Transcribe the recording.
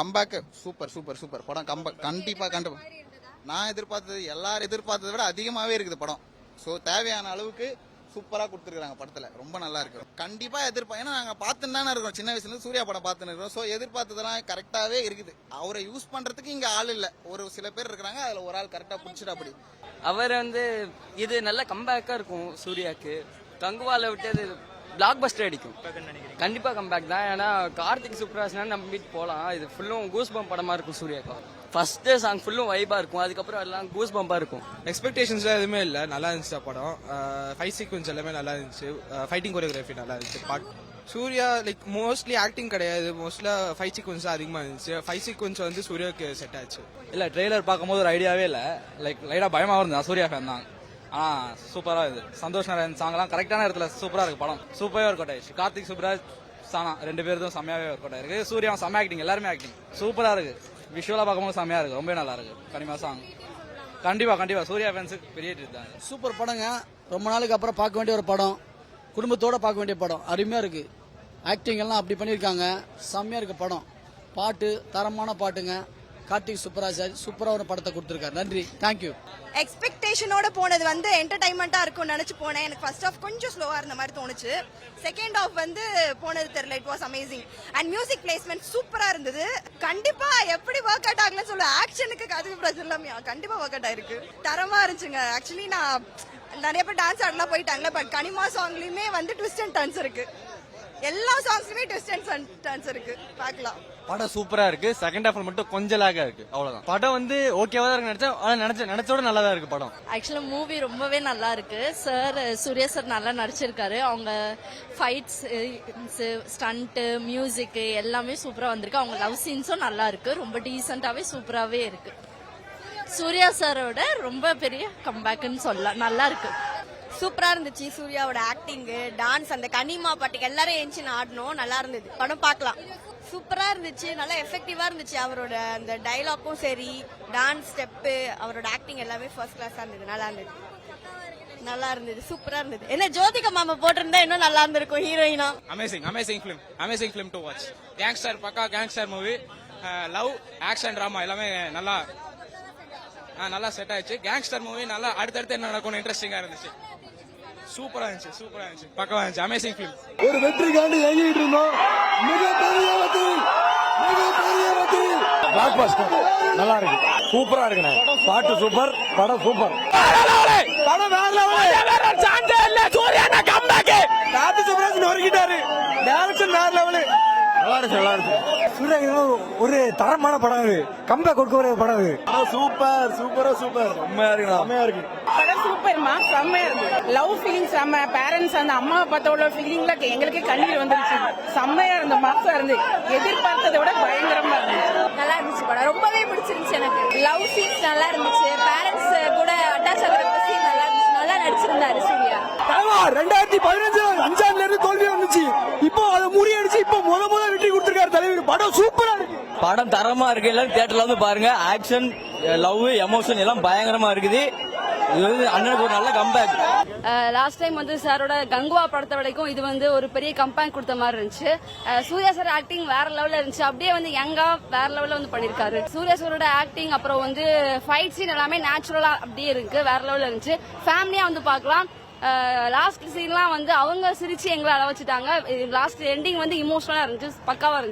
Comeback super super super படம் comeback கண்டிப்பா கண்டிப்பா. நான் எதிர்பார்த்தது எல்லாரும் எதிர்பார்த்ததை விட அதிகமாவே இருக்குது படம். ஸோ தேவையான அளவுக்கு சூப்பரா கொடுத்துருக்காங்க படத்துல. ரொம்ப நல்லா இருக்கு. கண்டிப்பா எதிர்ப்பா ஏன்னா நாங்க பார்த்துன்னு தானே இருக்கோம் சின்ன வயசுல இருந்து சூர்யா படம் பார்த்துன்னு இருக்கோம் ஸோ எதிர்பார்த்ததெல்லாம் கரெக்டாவே இருக்குது. அவரை யூஸ் பண்றதுக்கு இங்க ஆள் இல்ல. ஒரு சில பேர் இருக்கிறாங்க அதுல ஒரு ஆள் கரெக்டா பிடிச்சிட்டு அப்படி. அவர் வந்து இது நல்ல கம்பேக்கா இருக்கும் சூர்யாக்கு. கங்குவால விட்டு அது பிளாக் பஸ்டர் அடிக்கும். கண்டிப்பா கம்பேக் தான். ஏன்னா கார்த்திக் சுப்ராஜ்னா நம்பிட்டு போலாம். இது ஃபுல்லும் கூஸ் பம்ப் படமா இருக்கும் சூர்யாக்கு. ஃபர்ஸ்ட் சாங் ஃபுல்லும் வைபா இருக்கும். அதுக்கப்புறம் எல்லாம் கூஸ் பம்பா இருக்கும் எக்ஸ்பெக்டேஷன்ஸ்லாம் எதுவுமே இல்லை. நல்லா இருந்துச்சு அந்த படம். ஃபைட் சீக்வன்ஸ் எல்லாமே நல்லா இருந்துச்சு. ஃபைட்டிங் கொரியோகிராஃபி நல்லா இருந்துச்சு. But Suriya like mostly acting கிடையாது. மோஸ்ட்லா ஃபைட் சீக்வன்ஸ் தான் அதிகமாக இருந்துச்சு. ஃபைட் சீக்வன்ஸ் வந்து சூர்யாவுக்கு செட் ஆச்சு. இல்ல ட்ரெய்லர் பார்க்கும்போது ஒரு ஐடியாவே இல்ல. லைக் லைட்டா பயமா இருந்தது? சூர்யா ஃபேன் தான். ஆ சூப்பரா இது சந்தோஷ் நாராயண் சாங்லாம் கரெக்டான இடத்துல சூப்பரா இருக்கு படம். சூப்பரா ஒர்க் அவுட் ஆயிடுச்சு. கார்த்திக் சுப்ராஜ் சானா ரெண்டு பேரும் செம்மையாவே ஒர்க் அவுட் ஆயிருக்கு. சூர்யா செம்ம ஆக்டிங் எல்லாருமே ஆக்டிங் சூப்பரா இருக்கு. விஷுவலா பார்க்கும்போது செம்மையா இருக்கு. ரொம்ப நல்லா இருக்கு. கனிமா சாங் கண்டிப்பா கண்டிப்பா. சூர்யா ஃபேன்ஸுக்கு பெரிய தான். சூப்பர் படங்க. ரொம்ப நாளுக்கு அப்புறம் பார்க்க வேண்டிய ஒரு படம். குடும்பத்தோட பார்க்க வேண்டிய படம். அருமையா இருக்கு. ஆக்டிங் எல்லாம் அப்படி பண்ணியிருக்காங்க. செம்மையா இருக்கு படம். பாட்டு தரமான பாட்டுங்க. கார்த்திக் சுப்பராஜ் சூப்பராக சூப்பரா ஒரு படத்தை கொடுத்துருக்காரு. நன்றி. தேங்க்யூ எக்ஸ்பெக்டேஷனோட போனது வந்து என்டர்டைன்மெண்டா இருக்கும்னு நினைச்சு போனேன். எனக்கு ஃபர்ஸ்ட் ஆஃப் கொஞ்சம் ஸ்லோவா இருந்த மாதிரி தோணுச்சு. செகண்ட் ஆஃப் வந்து போனது தெரியல. It was amazing and music placement சூப்பரா இருந்தது. கண்டிப்பா எப்படி ஒர்க் அவுட் ஆகலன்னு சொல்ல ஆக்ஷனுக்கு கதுக்கு பிரச்சனை இல்லாம கண்டிப்பா ஒர்க் அவுட் ஆயிருக்கு. தரமா இருந்துச்சுங்க. ஆக்சுவலி நான் நிறைய பேர் டான்ஸ் ஆடலாம் போயிட்டாங்களே பட் கனிமா சாங்லயுமே வந்து ட்விஸ்ட் அண்ட் டர்ன்ஸ் இருக்கு. எல்லா சாங்ஸ்லயுமே ட்விஸ்ட் அண்ட் டர்ன்ஸ் இருக்கு. பார்க்கலாம். படம் சூப்பரா இருக்கு. செகண்ட் ஹாஃப் மட்டும் கொஞ்சம் லேக்கா இருக்கு. அவ்வளவுதான். படம் வந்து ஓகேவா தான் இருக்கு நினைச்சேன் ஆனா நினைச்ச நினைச்சோட நல்லா தான் இருக்கு படம். ஆக்சுவலா மூவி ரொம்பவே நல்லா இருக்கு. சார் சூர்யா சார் நல்லா நடிச்சிருக்காரு. அவங்க ஃபைட்ஸ் ஸ்டண்ட்டு மியூசிக் எல்லாமே சூப்பரா வந்திருக்கு. அவங்க லவ் சீன்ஸும் நல்லா இருக்கு. ரொம்ப டீசெண்டாவே சூப்பராவே இருக்கு. சூர்யா சாரோட ரொம்ப பெரிய கம்பேக்னு சொல்லலாம். நல்லா இருக்கு. சூப்பரா இருந்துச்சு சூர்யாவோட ஆக்டிங் டான்ஸ் அந்த கனிமா பாட்டுக்கு எல்லாரும் ஏஞ்சி ஆடணும் நல்லா இருந்தது. படம் பார்க்கலாம். சூப்பரா இருந்துச்சு. நல்லா எஃபெக்டிவா இருந்துச்சு. அவரோட அந்த டைலாக்கும் சரி டான்ஸ் ஸ்டெப்பு அவரோட ஆக்டிங் எல்லாமே ஃபர்ஸ்ட் கிளாஸா இருந்தது. நல்லா இருந்தது. நல்லா இருந்தது. சூப்பரா இருந்தது. என்ன ஜோதிகா மாமா போட்டிருந்தா இன்னும் நல்லா இருந்திருக்கும் ஹீரோயினா amazing amazing film amazing film to watch gangster பக்கா gangster movie love action drama எல்லாமே நல்லா நல்லா செட் ஆயிடுச்சு. கேங்ஸ்டர் மூவி நல்லா அடுத்தடுத்து என்ன நடக்கும்னு இன்ட்ரெஸ்டிங்கா இருந்துச்சு. சூப்பரா இருந்துச்சு சூப்பரா இருந்துச்சு. பக்கவா இருந்துச்சு. அமேசிங் ஃபிலிம் ஒரு வெற்றிக்காண்டி ஏங்கிட்டு இருந்தோம். மிகப்பெரிய வெற்றி. மிகப்பெரிய வெற்றி. பிளாக் பஸ்டர் நல்லா இருக்கு. சூப்பரா இருக்குண்ணே பாட்டு சூப்பர் படம் சூப்பர் படம் வேற லெவலு சான்ஸே இல்ல சூர்யா கம்பேக் கார்த்தி சுப்ராஜ் நொறுக்கிட்டாரு டைரக்ஷன் வேற லெவலு நல்லா இருக்கு நல்லா இருக்கு சூர்யா ஒரு தரமான படம் இது கம்பேக் கொடுக்க ஒரு படம் இது சூப்பர் சூப்பரா சூப்பர். செம்மையா இருக்கு செம்மையா இருக்கு. படம் சூப்பர்மா? செம்மையா இருக்கு. லவ் ஃபீலிங் செம்ம பேரண்ட்ஸ் அந்த அம்மா பார்த்த உள்ள ஃபீலிங்ல எங்களுக்கே கண்ணீர் வந்துருச்சு. செம்மையா இருந்த மாசா இருந்து. எதிர்பார்த்ததை விட பயங்கரமா இருந்துச்சு நல்லா இருந்துச்சு படம். ரொம்பவே பிடிச்சிருந்துச்சு எனக்கு. லவ் சீன்ஸ் நல்லா இருந்துச்சு. பேரண்ட்ஸ் கூட அட்டாச் ஆகிற சீன் நல்லா இருந்துச்சு. நல்லா நடிச்சிருந்தாரு சூர்யா. தலைவா ரெண்டாயிரத்தி பதினஞ்சு அஞ்சாண்டுல இருந்து தோல்வி வந்துச்சு. இப்போ அதை முறியடிச்சு இப்போ முத முத வெற்றி கொடுத்திருக்காரு தலைவர் படம் சூப்பரா இருக்கு. படம் தரமா இருக்கு. எல்லாரும் தியேட்டர்ல வந்து பாருங்க. ஆக்ஷன் லவ் எமோஷன் எல்லாம் பயங்கரமா இருக்குது. இது வந்து அண்ணனுக்கு ஒரு நல்ல கம்பேக் லாஸ்ட் டைம் வந்து சாரோட கங்குவா படத்தை வரைக்கும் இது வந்து ஒரு பெரிய கம்பேக் கொடுத்த மாதிரி இருந்துச்சு. சூர்யா சார் ஆக்டிங் வேற லெவல்ல இருந்துச்சு. அப்படியே வந்து யங்கா வேற லெவல்ல வந்து பண்ணிருக்காரு. சூர்யா சாரோட ஆக்டிங் அப்புறம் வந்து ஃபைட் சீன் எல்லாமே நேச்சுரலா அப்படியே இருக்கு. வேற லெவல்ல இருந்துச்சு. ஃபேமிலியா வந்து பார்க்கலாம். லாஸ்ட் சீன்லாம் வந்து அவங்க சிரிச்சு எங்களை அள வச்சுட்டாங்க லாஸ்ட் எண்டிங் வந்து இமோஷனலா இருந்துச்சு. பக்காவா இருந்துச்சு.